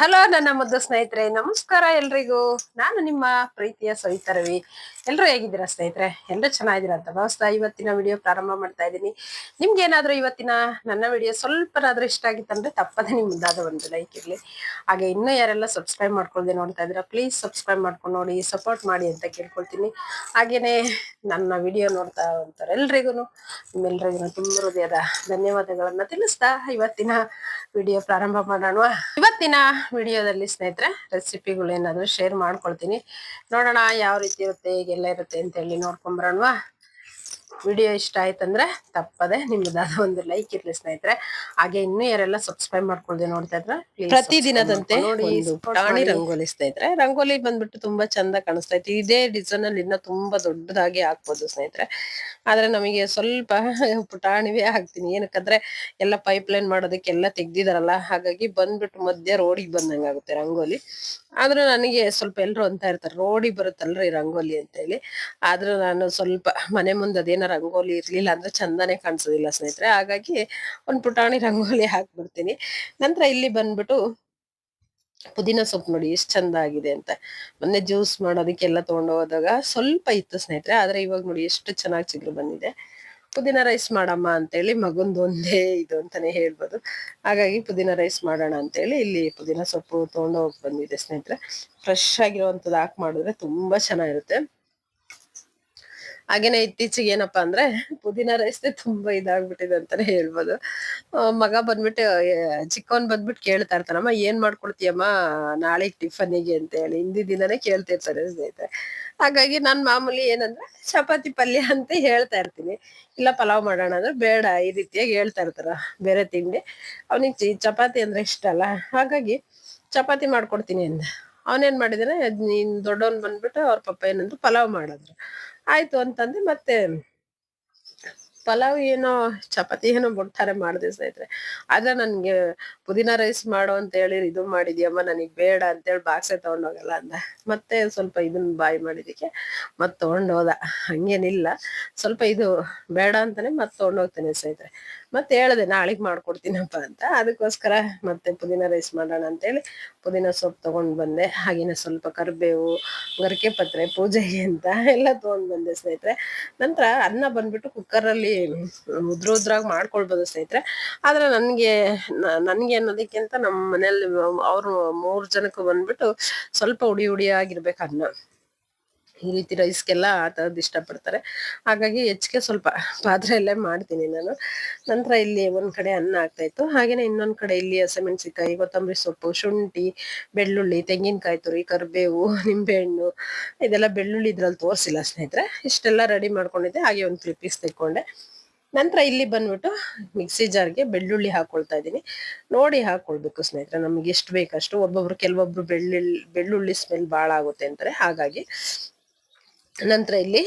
Hello, ನನ್ನ ಮುದ್ದು ಸ್ನೇಹಿತರೆ, ನಮಸ್ಕಾರ ಎಲ್ರಿಗೂ. ನಾನು ನಿಮ್ಮ ಪ್ರೀತಿಯ ಸವಿತಾ ರವಿ ಎಲ್ಲರೂ ಹೇಗಿದ್ದೀರಾ ಸ್ನೇಹಿತರೆ? ಎಲ್ಲರೂ ಚೆನ್ನಾಗಿದ್ದೀರಾ ಅಂತ ಭಾವಿಸ್ತಾ ಇವತ್ತಿನ ವಿಡಿಯೋ ಪ್ರಾರಂಭ ಮಾಡ್ತಾ ಇದ್ದೀನಿ. ನಿಮ್ಗೆ ಏನಾದರೂ ಇವತ್ತಿನ ನನ್ನ ವಿಡಿಯೋ ಸ್ವಲ್ಪನಾದ್ರೂ ಇಷ್ಟ ಆಗಿತ್ತಂದ್ರೆ ತಪ್ಪದೇ ನಿಮ್ ಮುಂದಾದ ಒಂದು ಲೈಕ್ ಇರಲಿ. ಹಾಗೆ ಇನ್ನೂ ಯಾರೆಲ್ಲ ಸಬ್ಸ್ಕ್ರೈಬ್ ಮಾಡ್ಕೊಳ್ದೆ ನೋಡ್ತಾ ಇದ್ದೀರಾ ಪ್ಲೀಸ್ ಸಬ್ಸ್ಕ್ರೈಬ್ ಮಾಡ್ಕೊಂಡು ನೋಡಿ ಸಪೋರ್ಟ್ ಮಾಡಿ ಅಂತ ಕೇಳ್ಕೊಳ್ತೀನಿ. ಹಾಗೆಯೇ ನನ್ನ ವಿಡಿಯೋ ನೋಡ್ತಾ ಇರ್ತಾರೆ ಎಲ್ರಿಗೂ ನಿಮ್ಮೆಲ್ರಿಗೂ ತುಂಬ ಹೃದಯದ ಧನ್ಯವಾದಗಳನ್ನು ತಿಳಿಸ್ತಾ ಇವತ್ತಿನ ವಿಡಿಯೋ ಪ್ರಾರಂಭ ಮಾಡೋಣ. ಇವತ್ತಿನ ವಿಡಿಯೋದಲ್ಲಿ ಸ್ನೇಹಿತರೆ ರೆಸಿಪಿಗಳು ಏನಾದರೂ ಶೇರ್ ಮಾಡ್ಕೊಳ್ತೀನಿ. ನೋಡೋಣ ಯಾವ ರೀತಿ ಇರುತ್ತೆ, ಹೇಗೆಲ್ಲ ಇರುತ್ತೆ ಅಂತ ಹೇಳಿ ನೋಡ್ಕೊಂಬರೋಣವಾ ವಿಡಿಯೋ ಇಷ್ಟ ಆಯ್ತಂದ್ರೆ ತಪ್ಪದೆ ನಿಮ್ಮದಾದ ಒಂದು ಲೈಕ್ ಇರ್ಲಿ ಸ್ನೇಹಿತರೆ. ಹಾಗೆ ಇನ್ನೂ ಯಾರೆಲ್ಲ ಸಬ್ಸ್ಕ್ರೈಬ್ ಮಾಡ್ಕೊಳ್ದೆ ನೋಡ್ತಾ ಇದ್ರೆ ಪ್ರತಿದಿನದಂತೆ ನೋಡಿ ಪ್ರಾಣಿ ರಂಗೋಲಿ ಸ್ನೇಹಿತರೆ. ರಂಗೋಲಿ ಬಂದ್ಬಿಟ್ಟು ತುಂಬಾ ಚಂದ ಕಾಣಿಸ್ತಾ ಇತ್ತು. ಇದೇ ಡಿಸೈನ್ ಅಲ್ಲಿ ಇನ್ನ ತುಂಬಾ ದೊಡ್ಡದಾಗಿ ಹಾಕ್ಬೋದು ಸ್ನೇಹಿತರೆ. ಆದ್ರೆ ನಮಗೆ ಸ್ವಲ್ಪ ಪುಟಾಣಿವೇ ಹಾಕ್ತೀನಿ. ಏನಕ್ಕಂದ್ರೆ ಎಲ್ಲ ಪೈಪ್ ಲೈನ್ ಮಾಡೋದಕ್ಕೆಲ್ಲ ತೆಗ್ದಿದಾರಲ್ಲ ಹಾಗಾಗಿ ಬಂದ್ಬಿಟ್ಟು ಮಧ್ಯ ರೋಡಿಗೆ ಬಂದಂಗ ಆಗುತ್ತೆ ರಂಗೋಲಿ. ಆದ್ರೂ ನನಗೆ ಸ್ವಲ್ಪ ಎಲ್ರು ಅಂತ ಇರ್ತಾರೆ. ರೋಡಿಗೆ ಬರುತ್ತಲ್ರಿ ರಂಗೋಲಿ ಅಂತ ಹೇಳಿ ಆದ್ರೂ ನಾನು ಸ್ವಲ್ಪ ಮನೆ ಮುಂದೆ ಅದೇನ ರಂಗೋಲಿ ಇರ್ಲಿಲ್ಲ ಅಂದ್ರೆ ಚಂದನೆ ಕಾಣಿಸೋದಿಲ್ಲ ಸ್ನೇಹಿತರೆ. ಹಾಗಾಗಿ ಒಂದ್ ಪುಟಾಣಿ ರಂಗೋಲಿ ಹಾಕ್ಬಿಡ್ತೀನಿ. ನಂತರ ಇಲ್ಲಿ ಬಂದ್ಬಿಟ್ಟು ಪುದೀನ ಸೊಪ್ಪು ನೋಡಿ ಎಷ್ಟು ಚಂದ ಆಗಿದೆ ಅಂತ. ಮೊನ್ನೆ ಜ್ಯೂಸ್ ಮಾಡೋದಕ್ಕೆಲ್ಲ ತಗೊಂಡು ಹೋದಾಗ ಸ್ವಲ್ಪ ಇತ್ತು ಸ್ನೇಹಿತರೆ, ಆದ್ರೆ ಇವಾಗ ನೋಡಿ ಎಷ್ಟು ಚೆನ್ನಾಗಿ ಚಿಗುರು ಬಂದಿದೆ. ಪುದೀನ ರೈಸ್ ಮಾಡಮ್ಮ ಅಂತೇಳಿ ಮಗಂದು ಒಂದೇ ಇದು ಅಂತಾನೆ ಹೇಳ್ಬೋದು. ಹಾಗಾಗಿ ಪುದೀನ ರೈಸ್ ಮಾಡೋಣ ಅಂತೇಳಿ ಇಲ್ಲಿ ಪುದೀನ ಸೊಪ್ಪು ತೊಗೊಂಡು ಹೋಗಿ ಬಂದಿದೆ ಸ್ನೇಹಿತರೆ. ಫ್ರೆಶ್ ಆಗಿರುವಂತದ್ದು ಹಾಕಿ ಮಾಡಿದ್ರೆ ತುಂಬಾ ಚೆನ್ನಾಗಿರುತ್ತೆ. ಹಾಗೇನೆ ಇತ್ತೀಚೆಗೆ ಏನಪ್ಪಾ ಅಂದ್ರೆ ಪುದೀನ ರೈಸ್ ತುಂಬಾ ಇದಾಗ್ಬಿಟ್ಟಿದೆ ಅಂತಾನೆ ಹೇಳ್ಬೋದು. ಮಗ ಬಂದ್ಬಿಟ್ಟು ಚಿಕ್ಕವನ್ ಬಂದ್ಬಿಟ್ಟು ಕೇಳ್ತಾ ಇರ್ತಾನಮ್ಮ, ಏನ್ ಮಾಡ್ಕೊಡ್ತೀಯಮ್ಮ, ನಾಳೆ ಟಿಫನಿಗೆ ಅಂತ ಹೇಳಿ. ಹಿಂದಿ ದಿನನೇ ಕೇಳ್ತಿರ್ತಾರೆ ಸ್ನೇಹಿತರೆ. ಹಾಗಾಗಿ ನಾನ್ ಮಾಮೂಲಿ ಏನಂದ್ರೆ ಚಪಾತಿ ಪಲ್ಯ ಅಂತ ಹೇಳ್ತಾ ಇರ್ತೀನಿ. ಇಲ್ಲ, ಪಲಾವ್ ಮಾಡೋಣ ಅಂದ್ರೆ ಬೇಡ, ಈ ರೀತಿಯಾಗಿ ಹೇಳ್ತಾ ಇರ್ತಾರ ಬೇರೆ ತಿಂಡಿ. ಅವನಿಗೆ ಚಪಾತಿ ಅಂದ್ರೆ ಇಷ್ಟ ಅಲ್ಲ. ಹಾಗಾಗಿ ಚಪಾತಿ ಮಾಡ್ಕೊಡ್ತೀನಿ ಅಂದ. ಅವನೇನ್ ಮಾಡಿದಾನೆ, ನೀನ್ ದೊಡ್ಡವನ್ ಬಂದ್ಬಿಟ್ಟು ಅವ್ರ ಪಪ್ಪ ಏನಂದ್ರು ಪಲಾವ್ ಮಾಡಿದ್ರು ಆಯ್ತು ಅಂತಂದು ಮತ್ತೆ ಪಲಾವ್ ಏನೋ ಚಪಾತಿ ಏನೋ ಬಿಡ್ತಾರೆ ಮಾಡಿದೆ ಸ್ನೇಹಿತರೆ. ಆದ್ರೆ ನನ್ಗೆ ಪುದೀನ ರೈಸ್ ಮಾಡು ಅಂತ ಹೇಳಿ ಇದು ಮಾಡಿದ್ಯಮ್ಮ ನನಗೆ ಬೇಡ ಅಂತೇಳಿ ಬಾಕ್ಸೆ ತಗೊಂಡೋಗಲ್ಲ ಅಂದ. ಮತ್ತೆ ಸ್ವಲ್ಪ ಇದನ್ನ ಬಾಯಿ ಮಾಡಿದಕ್ಕೆ ಮತ್ ತಗೊಂಡೋದ. ಹಂಗೇನಿಲ್ಲ. ಸ್ವಲ್ಪ ಇದು ಬೇಡ ಅಂತಾನೆ ಮತ್ತೆ ತಗೊಂಡೋಗ್ತೇನೆ ಸ್ನೇಹಿತರೆ. ಮತ್ತೆ ಹೇಳಿದೆ ನಾಳೆಗೆ ಮಾಡ್ಕೊಡ್ತೀನಪ್ಪ ಅಂತ. ಅದಕ್ಕೋಸ್ಕರ ಮತ್ತೆ ಪುದೀನ ರೈಸ್ ಮಾಡೋಣ ಅಂತೇಳಿ ಪುದೀನ ಸೊಪ್ಪು ತಗೊಂಡು ಬಂದೆ. ಹಾಗೇನೆ ಸ್ವಲ್ಪ ಕರಿಬೇವು, ಗರಿಕೆ ಪತ್ರೆ ಪೂಜೆಗೆ ಅಂತ ಎಲ್ಲ ತೊಗೊಂಡು ಬಂದೆ ಸ್ನೇಹಿತರೆ. ನಂತರ ಅನ್ನ ಬಂದ್ಬಿಟ್ಟು ಕುಕ್ಕರಲ್ಲಿ ಉದ್ರ ಉದ್ರಾಗ್ ಮಾಡ್ಕೊಳ್ಬೋದು ಸ್ನೇಹಿತರೆ. ಆದರೆ ನನಗೆ ನನಗೆ ಅನ್ನೋದಕ್ಕಿಂತ ನಮ್ಮ ಮನೆಯಲ್ಲಿ ಅವರು ಮೂರು ಜನಕ್ಕೆ ಬಂದ್ಬಿಟ್ಟು ಸ್ವಲ್ಪ ಉಡಿ ಉಡಿಯಾಗಿರ್ಬೇಕು ಅನ್ನ. ಈ ರೀತಿ ರೈಸ್ಗೆಲ್ಲ ಆ ಥರದ್ದು ಇಷ್ಟಪಡ್ತಾರೆ. ಹಾಗಾಗಿ ಹೆಚ್ಚಿಗೆ ಸ್ವಲ್ಪ ಪಾತ್ರೆಯಲ್ಲೇ ಮಾಡ್ತೀನಿ ನಾನು. ನಂತರ ಇಲ್ಲಿ ಒಂದು ಕಡೆ ಅನ್ನ ಆಗ್ತಾಯಿತ್ತು ಇನ್ನೊಂದು ಇನ್ನೊಂದ್ ಕಡೆ ಇಲ್ಲಿ ಹಸಿಮೆಣಸಿಕಾಯಿ ಕೊತ್ತಂಬರಿ ಸೊಪ್ಪು, ಶುಂಠಿ, ಬೆಳ್ಳುಳ್ಳಿ, ತೆಂಗಿನಕಾಯಿ ತುರಿ, ಕರಿಬೇವು, ನಿಂಬೆಹಣ್ಣು, ಇದೆಲ್ಲ ಬೆಳ್ಳುಳ್ಳಿ ಇದ್ರಲ್ಲಿ ತೋರಿಸಿಲ್ಲ ಸ್ನೇಹಿತರೆ. ಇಷ್ಟೆಲ್ಲ ರೆಡಿ ಮಾಡ್ಕೊಂಡಿದ್ದೆ. ಹಾಗೆ ಒಂದು ಕ್ಲಿಪ್ಪೀಸ್ ತೆಕ್ಕೊಂಡೆ. ನಂತರ ಇಲ್ಲಿ ಬಂದ್ಬಿಟ್ಟು ಮಿಕ್ಸಿ ಜಾರ್ಗೆ ಬೆಳ್ಳುಳ್ಳಿ ಹಾಕೊಳ್ತಾ ಇದ್ದೀನಿ. ನೋಡಿ ಹಾಕೊಳ್ಬೇಕು ಸ್ನೇಹಿತರೆ, ನಮ್ಗೆ ಎಷ್ಟು ಬೇಕಷ್ಟು. ಒಬ್ಬೊಬ್ರು, ಕೆಲವೊಬ್ರು ಬೆಳ್ಳುಳ್ಳಿ ಬೆಳ್ಳುಳ್ಳಿ ಸ್ಮೆಲ್ ಭಾಳ ಆಗುತ್ತೆ ಅಂತಾರೆ. ಹಾಗಾಗಿ ನಂತರ ಇಲ್ಲಿ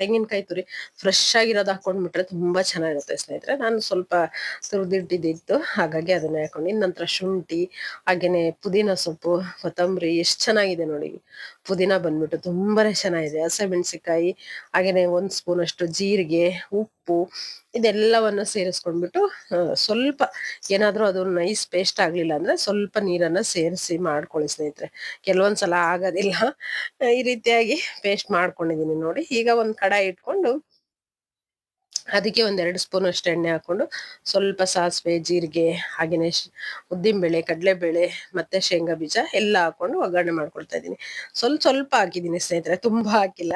ತೆಂಗಿನಕಾಯಿ ತುರಿ ಫ್ರೆಶ್ ಆಗಿರೋದು ಹಾಕೊಂಡ್ಬಿಟ್ರೆ ತುಂಬಾ ಚೆನ್ನಾಗಿರುತ್ತೆ ಸ್ನೇಹಿತರೆ. ನಾನು ಸ್ವಲ್ಪ ತುರಿದಿಟ್ಟಿದ್ದಿತ್ತು ಹಾಗಾಗಿ ಅದನ್ನ ಹಾಕೊಂಡು. ನಂತರ ಶುಂಠಿ, ಹಾಗೇನೆ ಪುದೀನ ಸೊಪ್ಪು, ಕೊತ್ತಂಬರಿ ಎಷ್ಟು ಚೆನ್ನಾಗಿದೆ ನೋಡಿ. ಪುದೀನ ಬಂದ್ಬಿಟ್ಟು ತುಂಬಾನೇ ಚೆನ್ನಾಗಿದೆ. ಹಸಿಮೆಣಸಿಕಾಯಿ ಹಾಗೇನೆ ಒಂದ್ ಸ್ಪೂನ್ ಅಷ್ಟು ಜೀರಿಗೆ, ಉಪ್ಪು ಇದೆಲ್ಲವನ್ನು ಸೇರಿಸ್ಕೊಂಡ್ಬಿಟ್ಟು ಸ್ವಲ್ಪ ಏನಾದ್ರೂ ಅದು ನೈಸ್ ಪೇಸ್ಟ್ ಆಗ್ಲಿಲ್ಲ ಅಂದ್ರೆ ಸ್ವಲ್ಪ ನೀರನ್ನ ಸೇರಿಸಿ ಮಾಡ್ಕೊಳ್ಳಿ ಸ್ನೇಹಿತರೆ. ಕೆಲವೊಂದ್ಸಲ ಆಗೋದಿಲ್ಲ. ಈ ರೀತಿಯಾಗಿ ಪೇಸ್ಟ್ ಮಾಡ್ಕೊಂಡಿದೀನಿ ನೋಡಿ. ಈಗ ಒಂದ್ ಕಡಾಯಿ ಇಟ್ಕೊಂಡು ಅದಕ್ಕೆ ಒಂದೆರಡು ಸ್ಪೂನ್ ಅಷ್ಟು ಎಣ್ಣೆ ಹಾಕೊಂಡು ಸ್ವಲ್ಪ ಸಾಸಿವೆ, ಜೀರಿಗೆ, ಹಾಗೇನೆ ಉದ್ದಿನಬೇಳೆ, ಕಡಲೆಬೇಳೆ, ಮತ್ತೆ ಶೇಂಗಾ ಬೀಜ ಎಲ್ಲ ಹಾಕೊಂಡು ಒಗ್ಗರಣೆ ಮಾಡ್ಕೊಳ್ತಾ ಇದ್ದೀನಿ. ಸ್ವಲ್ಪ ಸ್ವಲ್ಪ ಹಾಕಿದ್ದೀನಿ ಸ್ನೇಹಿತರೆ, ತುಂಬಾ ಹಾಕಿಲ್ಲ.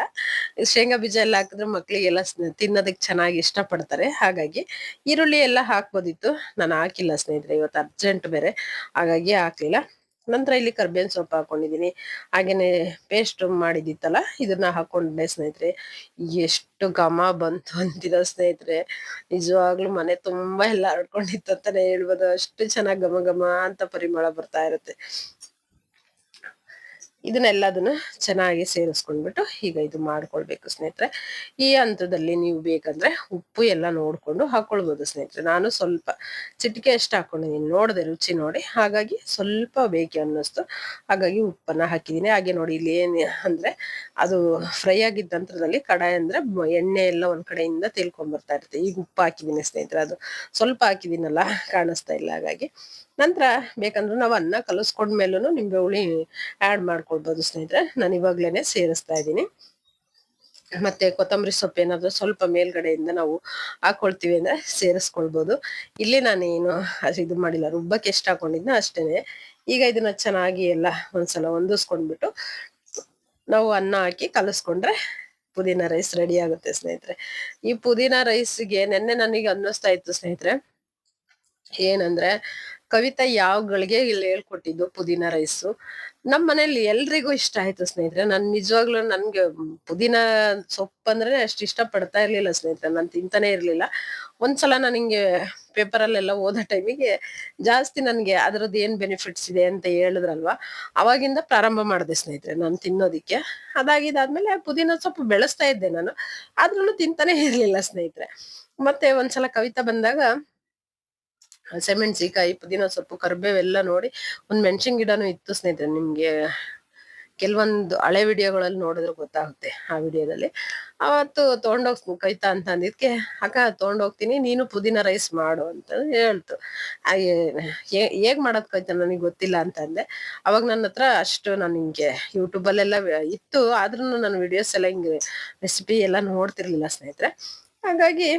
ಶೇಂಗಾ ಬೀಜ ಎಲ್ಲ ಹಾಕಿದ್ರೆ ಮಕ್ಳಿಗೆಲ್ಲ ಎಲ್ಲ ತಿನ್ನೋದಕ್ಕೆ ಚೆನ್ನಾಗಿ ಇಷ್ಟಪಡ್ತಾರೆ. ಹಾಗಾಗಿ ಈರುಳ್ಳಿ ಎಲ್ಲ ಹಾಕ್ಬೋದಿತ್ತು. ನಾನು ಹಾಕಿಲ್ಲ ಸ್ನೇಹಿತರೆ, ಇವತ್ತು ಅರ್ಜೆಂಟ್ ಬೇರೆ. ಹಾಗಾಗಿ ಹಾಕ್ಲಿಲ್ಲ. ನಂತರ ಇಲ್ಲಿ ಕರ್ಬೇವಿನ ಸೊಪ್ಪು ಹಾಕೊಂಡಿದ್ದೀನಿ. ಹಾಗೇನೆ ಪೇಸ್ಟ್ ಮಾಡಿದಿತ್ತಲ್ಲ ಇದನ್ನ ಹಾಕೊಂಡೆ ಸ್ನೇಹಿತರೆ, ಎಷ್ಟು ಘಮ ಬಂತು ಅಂತಿದ ಸ್ನೇಹಿತರೆ. ನಿಜವಾಗ್ಲೂ ಮನೆ ತುಂಬಾ ಎಲ್ಲ ಹರಡ್ಕೊಂಡಿತ್ತು ಅಂತಾನೆ ಹೇಳ್ಬೋದು. ಅಷ್ಟು ಚೆನ್ನಾಗಿ ಘಮ ಘಮ ಅಂತ ಪರಿಮಳ ಬರ್ತಾ ಇರುತ್ತೆ. ಇದನ್ನೆಲ್ಲದನ್ನು ಚೆನ್ನಾಗಿ ಸೇರಿಸ್ಕೊಂಡ್ಬಿಟ್ಟು ಈಗ ಇದು ಮಾಡ್ಕೊಳ್ಬೇಕು ಸ್ನೇಹಿತರೆ. ಈ ಹಂತದಲ್ಲಿ ನೀವು ಬೇಕಂದ್ರೆ ಉಪ್ಪು ಎಲ್ಲ ನೋಡ್ಕೊಂಡು ಹಾಕೊಳ್ಬೋದು ಸ್ನೇಹಿತರೆ. ನಾನು ಸ್ವಲ್ಪ ಚಿಟಿಕೆ ಅಷ್ಟು ಹಾಕೊಂಡಿದ್ದೀನಿ. ನೋಡಿದೆ ರುಚಿ ನೋಡಿ. ಹಾಗಾಗಿ ಸ್ವಲ್ಪ ಬೇಕೆ ಅನ್ನಿಸ್ತು. ಹಾಗಾಗಿ ಉಪ್ಪನ್ನ ಹಾಕಿದ್ದೀನಿ. ಹಾಗೆ ನೋಡಿ ಇಲ್ಲಿ ಏನು ಅಂದ್ರೆ ಅದು ಫ್ರೈ ಆಗಿದ್ದ ನಂತರದಲ್ಲಿ ಕಡಾಯಿ ಅಂದ್ರೆ ಎಣ್ಣೆ ಎಲ್ಲ ಒಂದು ಕಡೆಯಿಂದ ತೇಲ್ಕೊಂಡ್ ಬರ್ತಾ ಇರುತ್ತೆ. ಈಗ ಉಪ್ಪು ಹಾಕಿದ್ದೀನಿ ಸ್ನೇಹಿತರೆ. ಅದು ಸ್ವಲ್ಪ ಹಾಕಿದ್ದೀನಲ್ಲ ಕಾಣಿಸ್ತಾ ಇಲ್ಲ ಹಾಗಾಗಿ. ನಂತರ ಬೇಕಂದ್ರೆ ನಾವು ಅನ್ನ ಕಲಿಸ್ಕೊಂಡ್ಮೇಲೂ ನಿಂಬೆ ಹುಳಿ ಆಡ್ ಮಾಡ್ಕೊಳ್ಬೋದು ಸ್ನೇಹಿತರೆ. ನಾನು ಇವಾಗ್ಲೇನೆ ಸೇರಿಸ್ತಾ ಇದ್ದೀನಿ. ಮತ್ತೆ ಕೊತ್ತಂಬರಿ ಸೊಪ್ಪು ಏನಾದ್ರು ಸ್ವಲ್ಪ ಮೇಲ್ಗಡೆಯಿಂದ ನಾವು ಹಾಕೊಳ್ತೀವಿ ಅಂದ್ರೆ ಸೇರಿಸ್ಕೊಳ್ಬೋದು. ಇಲ್ಲಿ ನಾನೇನು ಇದು ಮಾಡಿಲ್ಲ, ರುಬ್ಬಕ್ಕೆ ಎಷ್ಟು ಹಾಕೊಂಡಿದ್ನ ಅಷ್ಟೇನೆ. ಈಗ ಇದನ್ನ ಚೆನ್ನಾಗಿ ಎಲ್ಲ ಒಂದ್ಸಲ ಹೊಂದಿಸ್ಕೊಂಡ್ಬಿಟ್ಟು ನಾವು ಅನ್ನ ಹಾಕಿ ಕಲಿಸ್ಕೊಂಡ್ರೆ ಪುದೀನ ರೈಸ್ ರೆಡಿ ಆಗುತ್ತೆ ಸ್ನೇಹಿತರೆ. ಈ ಪುದೀನ ರೈಸ್ಗೆ ನೆನ್ನೆ ನನಗೆ ಅನ್ನಿಸ್ತಾ ಇತ್ತು ಸ್ನೇಹಿತರೆ. ಏನಂದ್ರೆ ಕವಿತಾ ಯಾವ ಗಳಿಗೆ ಇಲ್ಲಿ ಹೇಳ್ಕೊಟ್ಟಿದ್ದು ಪುದೀನ ರೈಸು. ನಮ್ಮ ಮನೇಲಿ ಎಲ್ರಿಗೂ ಇಷ್ಟ ಆಯ್ತು ಸ್ನೇಹಿತರೆ. ನಾನು ನಿಜವಾಗ್ಲೂ ನನ್ಗೆ ಪುದೀನ ಸೊಪ್ಪು ಅಂದ್ರೆ ಅಷ್ಟು ಇಷ್ಟ ಪಡ್ತಾ ಇರ್ಲಿಲ್ಲ ಸ್ನೇಹಿತರೆ. ನಾನು ತಿಂತಾನೆ ಇರ್ಲಿಲ್ಲ. ಒಂದ್ಸಲ ನಾನು ಹಿಂಗೆ ಪೇಪರ್ ಅಲ್ಲೆಲ್ಲ ಓದೋ ಟೈಮಿಗೆ ಜಾಸ್ತಿ ನನಗೆ ಅದ್ರದ್ದು ಏನ್ ಬೆನಿಫಿಟ್ಸ್ ಇದೆ ಅಂತ ಹೇಳಿದ್ರಲ್ವಾ? ಅವಾಗಿಂದ ಪ್ರಾರಂಭ ಮಾಡಿದೆ ಸ್ನೇಹಿತರೆ ನಾನು ತಿನ್ನೋದಿಕ್ಕೆ. ಅದಾಗಿದ್ದಾದ್ಮೇಲೆ ಪುದೀನ ಸೊಪ್ಪು ಬೆಳೆಸ್ತಾ ಇದ್ದೆ ನಾನು. ಆದ್ರೂ ತಿಂತಾನೆ ಇರ್ಲಿಲ್ಲ ಸ್ನೇಹಿತರೆ. ಮತ್ತೆ ಒಂದ್ಸಲ ಕವಿತಾ ಬಂದಾಗ ಹಸಿಮೆಣಸಿಕಾಯಿ ಪುದೀನ ಸೊಪ್ಪು ಕರಿಬೇವೆಲ್ಲ ನೋಡಿ ಒಂದು ಮೆಣಸಿನ ಗಿಡನೂ ಇತ್ತು ಸ್ನೇಹಿತರೆ, ನಿಮಗೆ ಕೆಲವೊಂದು ಹಳೆ ವಿಡಿಯೋಗಳಲ್ಲಿ ನೋಡಿದ್ರೆ ಗೊತ್ತಾಗುತ್ತೆ ಆ ವಿಡಿಯೋದಲ್ಲಿ. ಅವತ್ತು ತೊಗೊಂಡೋಗ್ ಕೈತಾ ಅಂತ ಅಂದಿದ್ಕೆ, ಅಕ್ಕ, ತೊಗೊಂಡೋಗ್ತೀನಿ, ನೀನು ಪುದೀನ ರೈಸ್ ಮಾಡು ಅಂತ ಹೇಳ್ತು. ಹಾಗೆ ಮಾಡೋದ್ ಕೈತಾ ನನಗೆ ಗೊತ್ತಿಲ್ಲ ಅಂತ ಅಂದೆ. ಅವಾಗ ನನ್ನ ಹತ್ರ ಅಷ್ಟು ನಾನು ಹಿಂಗೆ ಯೂಟ್ಯೂಬ್ ಅಲ್ಲೆಲ್ಲ ಇತ್ತು ಆದ್ರೂ ನಾನು ವಿಡಿಯೋಸ್ ಎಲ್ಲ ಹಿಂಗೆ ರೆಸಿಪಿ ಎಲ್ಲ ನೋಡ್ತಿರ್ಲಿಲ್ಲ ಸ್ನೇಹಿತರೆ. ಹಾಗಾಗಿ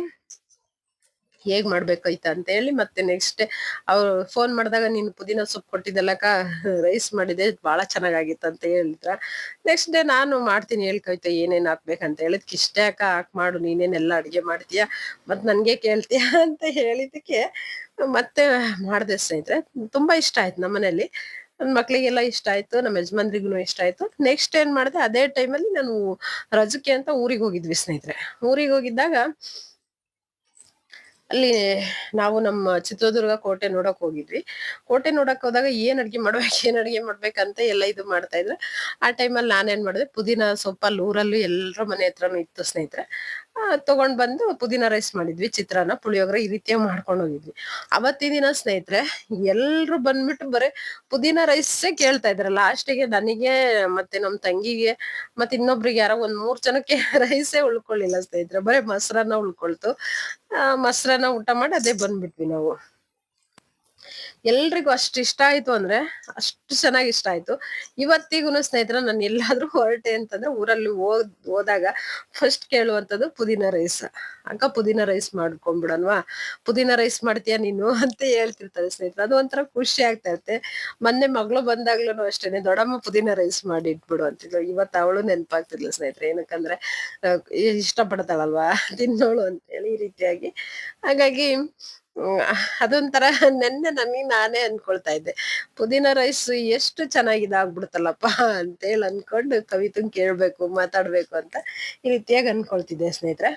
ಹೇಗ್ ಮಾಡ್ಬೇಕಾಯ್ತಾ ಅಂತ ಹೇಳಿ ಮತ್ತೆ ನೆಕ್ಸ್ಟ್ ಅವ್ರು ಫೋನ್ ಮಾಡಿದಾಗ ನೀನು ಪುದೀನ ಸೊಪ್ಪು ಕೊಟ್ಟಿದ್ದಲ್ಲಕ್ಕ ರೈಸ್ ಮಾಡಿದೆ ಬಹಳ ಚೆನ್ನಾಗಾಗಿತ್ತು ಅಂತ ಹೇಳಿದ್ರ. ನೆಕ್ಸ್ಟ್ ಡೇ ನಾನು ಮಾಡ್ತೀನಿ ಹೇಳ್ಕೊಯ್ತಾ ಏನೇನ್ ಹಾಕ್ಬೇಕಂತ ಹೇಳಿದ್ಕೆ ಇಷ್ಟೇ ಅಕ್ಕ, ಹಾಕ್ ಮಾಡು, ನೀನೇನೆಲ್ಲ ಅಡಿಗೆ ಮಾಡ್ತೀಯ? ಮತ್ ನನ್ಗೆ ಕೇಳ್ತೀಯ ಅಂತ ಹೇಳಿದಕ್ಕೆ ಮತ್ತೆ ಮಾಡ್ದೆ ಸ್ನೇಹಿತರೆ. ತುಂಬಾ ಇಷ್ಟ ಆಯ್ತು ನಮ್ಮನೇಲಿ. ನನ್ನ ಮಕ್ಳಿಗೆಲ್ಲ ಇಷ್ಟ ಆಯ್ತು ನಮ್ಮ ಯಜಮಾನ್ರಿಗೂ ಇಷ್ಟ ಆಯ್ತು. ನೆಕ್ಸ್ಟ್ ಏನ್ ಮಾಡಿದೆ, ಅದೇ ಟೈಮಲ್ಲಿ ನಾನು ರಜಕ್ಕೆ ಅಂತ ಊರಿಗೆ ಹೋಗಿದ್ವಿ ಸ್ನೇಹಿತರೆ. ಊರಿಗೆ ಹೋಗಿದ್ದಾಗ ಅಲ್ಲಿ ನಾವು ನಮ್ಮ ಚಿತ್ರದುರ್ಗ ಕೋಟೆ ನೋಡಕ್ ಹೋಗಿದ್ವಿ. ಕೋಟೆ ನೋಡಕ್ ಹೋದಾಗ ಏನ್ ಅಡ್ಗೆ ಮಾಡ್ಬೇಕು, ಏನ್ ಅಡ್ಗೆ ಮಾಡ್ಬೇಕಂತ ಎಲ್ಲ ಇದು ಮಾಡ್ತಾ ಇದ್ರೆ. ಆ ಟೈಮಲ್ಲಿ ನಾನೇನ್ ಮಾಡಿದೆ, ಪುದೀನ ಸೊಪ್ಪಲ್ಲಿ ಊರಲ್ಲೂ ಎಲ್ಲರ ಮನೆ ಹತ್ರನು ಇತ್ತು ಸ್ನೇಹಿತರೆ. ತಗೊಂಡ್ ಬಂದು ಪುದೀನ ರೈಸ್ ಮಾಡಿದ್ವಿ, ಚಿತ್ರಾನ್ನ, ಪುಳಿಯೋಗರೆ ಈ ರೀತಿಯ ಮಾಡ್ಕೊಂಡು ಹೋಗಿದ್ವಿ. ಅವತ್ತಿನ ದಿನ ಸ್ನೇಹಿತರೆ, ಎಲ್ರು ಬಂದ್ಬಿಟ್ಟು ಬರೇ ಪುದೀನ ರೈಸೇ ಕೇಳ್ತಾ ಇದ್ರ. ಲಾಸ್ಟಿಗೆ ನನಗೆ ಮತ್ತೆ ನಮ್ ತಂಗಿಗೆ ಮತ್ತೆ ಇನ್ನೊಬ್ರಿಗೆ ಯಾರೋ ಒಂದ್ ಮೂರ್ ಜನಕ್ಕೆ ರೈಸೇ ಉಳ್ಕೊಳ್ಳಿಲ್ಲ ಸ್ನೇಹಿತರೆ. ಬರೇ ಮೊಸರನ್ನ ಉಳ್ಕೊಳ್ತು. ಆ, ಮೊಸರನ್ನ ಊಟ ಮಾಡಿ ಅದೇ ಬಂದ್ಬಿಟ್ವಿ ನಾವು. ಎಲ್ರಿಗೂ ಅಷ್ಟು ಇಷ್ಟ ಆಯ್ತು ಅಂದ್ರೆ ಅಷ್ಟು ಚೆನ್ನಾಗಿ ಇಷ್ಟ ಆಯ್ತು. ಇವತ್ತಿಗೂ ಸ್ನೇಹಿತರ, ನಾನು ಎಲ್ಲಾದ್ರೂ ಹೊರಟೆ ಅಂತಂದ್ರೆ ಊರಲ್ಲಿ ಹೋದ್, ಹೋದಾಗ ಫಸ್ಟ್ ಕೇಳುವಂಥದ್ದು ಪುದೀನ ರೈಸ್. ಅಕ್ಕ ಪುದೀನ ರೈಸ್ ಮಾಡ್ಕೊಂಡ್ಬಿಡನ್ವಾ ಪುದೀನ ರೈಸ್ ಮಾಡ್ತೀಯಾ ನೀನು ಅಂತ ಹೇಳ್ತಿರ್ತಾರೆ ಸ್ನೇಹಿತರೆ. ಅದು ಒಂಥರ ಖುಷಿ ಆಗ್ತಾ ಇರುತ್ತೆ. ಮೊನ್ನೆ ಮಗಳು ಬಂದಾಗ್ಲೂ ಅಷ್ಟೇನೆ, ದೊಡ್ಡಮ್ಮ, ಪುದೀನ ರೈಸ್ ಮಾಡಿ ಇಟ್ಬಿಡು ಅಂತಿದ್ಲು. ಇವತ್ತು ಅವಳು ನೆನಪಾಗ್ತಿದ್ಲು ಸ್ನೇಹಿತರೆ. ಏನಕ್ಕಂದ್ರೆ, ಇಷ್ಟಪಡ್ತಾಳಲ್ವಾ? ತಿನ್ನೋಳು ಅಂತ ಹೇಳಿ ಈ ರೀತಿಯಾಗಿ. ಹಾಗಾಗಿ ಅದೊಂಥರ ನೆನ್ನೆ ನನಗೆ ನಾನೇ ಅನ್ಕೊಳ್ತಾ ಇದ್ದೆ. ಪುದೀನ ರೈಸ್ ಎಷ್ಟು ಚೆನ್ನಾಗಿದೆ ಆಗ್ಬಿಡ್ತಲ್ಲಪ್ಪ ಅಂತ ಹೇಳಿ ಅನ್ಕೊಂಡು ಕವಿತಂಗ್ ಕೇಳ್ಬೇಕು, ಮಾತಾಡ್ಬೇಕು ಅಂತ ಈ ರೀತಿಯಾಗಿ ಅನ್ಕೊಳ್ತಿದ್ದೆ ಸ್ನೇಹಿತರೆ.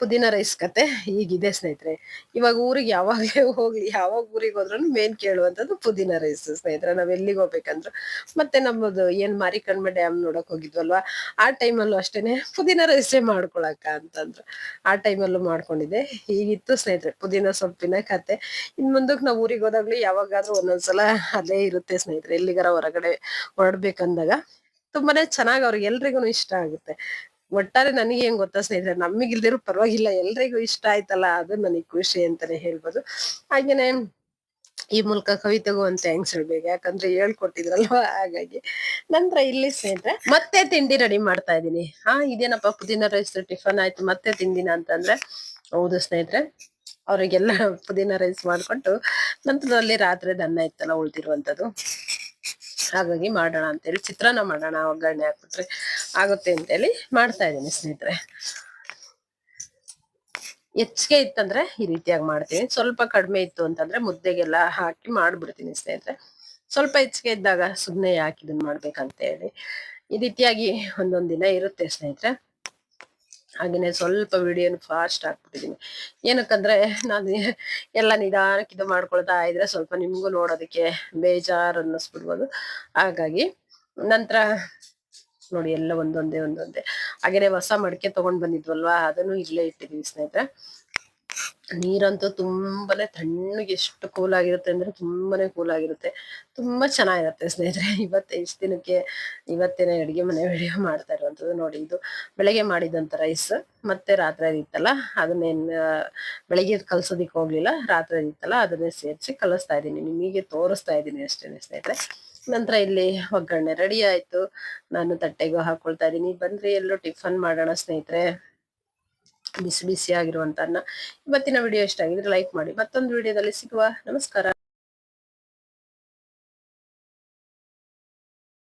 ಪುದೀನ ರೈಸ್ ಕತೆ ಈಗಿದೆ ಸ್ನೇಹಿತರೆ. ಇವಾಗ ಊರಿಗೆ ಯಾವಾಗ್ಲೇ ಹೋಗ್ಲಿ, ಯಾವಾಗ ಊರಿಗೆ ಹೋದ್ರು ಮೇನ್ ಕೇಳುವಂತದ್ದು ಪುದೀನ ರೈಸ್ ಸ್ನೇಹಿತರೆ. ನಾವ್ ಎಲ್ಲಿಗೆ ಹೋಗ್ಬೇಕಂದ್ರು. ಮತ್ತೆ ನಮ್ಮದು ಏನ್ ಮಾರಿಕಣ್ಮ ಡ್ಯಾಮ್ ನೋಡಕ್ ಹೋಗಿದ್ವಲ್ವಾ? ಆ ಟೈಮಲ್ಲೂ ಅಷ್ಟೇನೆ ಪುದೀನ ರೈಸೇ ಮಾಡ್ಕೊಳಕ ಅಂತಂದ್ರು. ಆ ಟೈಮಲ್ಲೂ ಮಾಡ್ಕೊಂಡಿದ್ದೆ. ಹೀಗಿತ್ತು ಸ್ನೇಹಿತರೆ ಪುದೀನ ಸೊಪ್ಪಿನ ಕತೆ ಇನ್ ಮುಂದಕ್ಕೆ ನಾವು ಊರಿಗೆ ಹೋದಾಗ್ಲೂ ಯಾವಾಗಾದ್ರೂ ಒಂದೊಂದ್ಸಲ ಅದೇ ಇರುತ್ತೆ ಸ್ನೇಹಿತರೆ. ಎಲ್ಲಿಗಾರ ಹೊರಗಡೆ ಹೊರಡ್ಬೇಕಂದಾಗ ತುಂಬಾನೇ ಚೆನ್ನಾಗಿ ಅವ್ರಿಗೆ ಎಲ್ರಿಗೂ ಇಷ್ಟ ಆಗುತ್ತೆ. ಒಟ್ಟಾರೆ ನನಗೆ ಏನ್ ಗೊತ್ತಾ ಸ್ನೇಹಿತರೆ ನಮಗಿಲ್ದಿರೋ ಪರವಾಗಿಲ್ಲ, ಎಲ್ರಿಗೂ ಇಷ್ಟ ಆಯ್ತಲ್ಲ, ಅದು ನನಗೆ ಖುಷಿ ಅಂತಾನೆ ಹೇಳ್ಬೋದು. ಹಾಗೇನೆ ಈ ಮೂಲಕ ಕವಿತೆಗೂ ಒಂದು ಥ್ಯಾಂಕ್ಸ್ ಹೇಳ್ಬೇಕು, ಯಾಕಂದ್ರೆ ಹೇಳ್ಕೊಟ್ಟಿದ್ರಲ್ವಾ? ಹಾಗಾಗಿ. ನಂತರ ಇಲ್ಲಿ ಸ್ನೇಹಿತರೆ, ಮತ್ತೆ ತಿಂಡಿ ರೆಡಿ ಮಾಡ್ತಾ ಇದ್ದೀನಿ. ಹಾ, ಇದೇನಪ್ಪ, ಪುದೀನ ರೈಸ್ ಟಿಫನ್ ಆಯ್ತು, ಮತ್ತೆ ತಿಂದಿನ ಅಂತಂದ್ರೆ, ಹೌದು ಸ್ನೇಹಿತರೆ, ಅವ್ರಿಗೆಲ್ಲ ಪುದೀನ ರೈಸ್ ಮಾಡ್ಕೊಟ್ಟು, ನಂತರದಲ್ಲಿ ರಾತ್ರಿ ದನ್ನ ಇತ್ತಲ್ಲ ಉಳ್ತಿರುವಂತದ್ದು ಹಾಗಾಗಿ ಮಾಡೋಣ ಅಂತೇಳಿ, ಚಿತ್ರಾನ್ನ ಮಾಡೋಣ, ಒಗ್ಗರಣೆ ಹಾಕ್ಬಿಟ್ರೆ. ಆಗುತ್ತೆ ಅಂತೇಳಿ ಮಾಡ್ತಾ ಇದ್ದೀನಿ ಸ್ನೇಹಿತರೆ. ಹೆಚ್ಚಿಗೆ ಇತ್ತಂದ್ರೆ ಈ ರೀತಿಯಾಗಿ ಮಾಡ್ತೀನಿ. ಸ್ವಲ್ಪ ಕಡಿಮೆ ಇತ್ತು ಅಂತಂದ್ರೆ ಮುದ್ದೆಗೆಲ್ಲ ಹಾಕಿ ಮಾಡ್ಬಿಡ್ತೀನಿ ಸ್ನೇಹಿತರೆ. ಸ್ವಲ್ಪ ಹೆಚ್ಚಿಗೆ ಇದ್ದಾಗ ಸುಮ್ನೆ ಯಾಕೆ ಇದನ್ನ ಮಾಡ್ಬೇಕಂತ ಹೇಳಿ ಈ ರೀತಿಯಾಗಿ ಒಂದೊಂದ್ ದಿನ ಇರುತ್ತೆ ಸ್ನೇಹಿತರೆ. ಹಾಗೇನೆ ಸ್ವಲ್ಪ ವಿಡಿಯೋನ ಫಾಸ್ಟ್ ಹಾಕ್ಬಿಟ್ಟಿದೀನಿ ಏನಕ್ಕಂದ್ರೆ ನಾನು ಎಲ್ಲ ನಿಧಾನಕ್ಕೆ ಇದು ಮಾಡ್ಕೊಳ್ತಾ ಇದ್ರೆ ಸ್ವಲ್ಪ ನಿಮ್ಗೂ ನೋಡೋದಕ್ಕೆ ಬೇಜಾರು ಅನ್ನಿಸ್ಬಿಡ್ಬೋದು. ಹಾಗಾಗಿ ನಂತರ ನೋಡಿ ಎಲ್ಲ ಒಂದೊಂದೇ ಒಂದೊಂದೇ. ಹಾಗೇನೆ ಹೊಸ ಮಡಿಕೆ ತಗೊಂಡ್ ಬಂದಿದ್ವಲ್ವಾ ಅದನ್ನು ಇಲ್ಲೇ ಇಟ್ಟಿದೀವಿ ಸ್ನೇಹಿತರೆ. ನೀರಂತೂ ತುಂಬಾನೇ ತಣ್ಣಗೆ ಎಷ್ಟು ಕೂಲ್ ಆಗಿರುತ್ತೆ ಅಂದ್ರೆ ತುಂಬಾನೇ ಕೂಲ್ ಆಗಿರುತ್ತೆ. ತುಂಬಾ ಚೆನ್ನಾಗಿರುತ್ತೆ ಸ್ನೇಹಿತರೆ, ಇವತ್ತು ಇಷ್ಟ ದಿನಕ್ಕೆ ಇವತ್ತೇನೆ ಅಡುಗೆ ಮನೆ ವಿಡಿಯೋ ಮಾಡ್ತಾ ಇರುವಂತದ್ದು ನೋಡಿ ಇದು. ಬೆಳಗ್ಗೆ ಮಾಡಿದಂತ ರೈಸ್ ಮತ್ತೆ ರಾತ್ರಿ ಇತ್ತಲ್ಲ ಅದನ್ನೇನ್ ಬೆಳಗ್ಗೆ ಕಲ್ಸೋದಿಕ್ ಹೋಗ್ಲಿಲ್ಲ ರಾತ್ರಿ ಇತ್ತಲ್ಲ, ಅದನ್ನೇ ಸೇರಿಸಿ ಕಲಿಸ್ತಾ ಇದ್ದೀನಿ. ನಿಮಗೆ ತೋರಿಸ್ತಾ ಇದ್ದೀನಿ ಅಷ್ಟೇನೆ ಸ್ನೇಹಿತರೆ. ನಂತರ ಇಲ್ಲಿ ಒಗ್ಗರಣೆ ರೆಡಿ ಆಯ್ತು. ನಾನು ತಟ್ಟೆಗೂ ಹಾಕೊಳ್ತಾ ಇದ್ದೀನಿ. ಬಂದ್ರೆ ಎಲ್ಲರೂ ಟಿಫನ್ ಮಾಡೋಣ ಸ್ನೇಹಿತರೆ. ಬಿಸಿ ಬಿಸಿ ಆಗಿರುವಂತ ಅನ್ನ ಇವತ್ತಿನ ವಿಡಿಯೋ ಇಷ್ಟ ಆಗಿದ್ರೆ ಲೈಕ್ ಮಾಡಿ. ಮತ್ತೊಂದು ವಿಡಿಯೋದಲ್ಲಿ ಸಿಗುವ. ನಮಸ್ಕಾರ.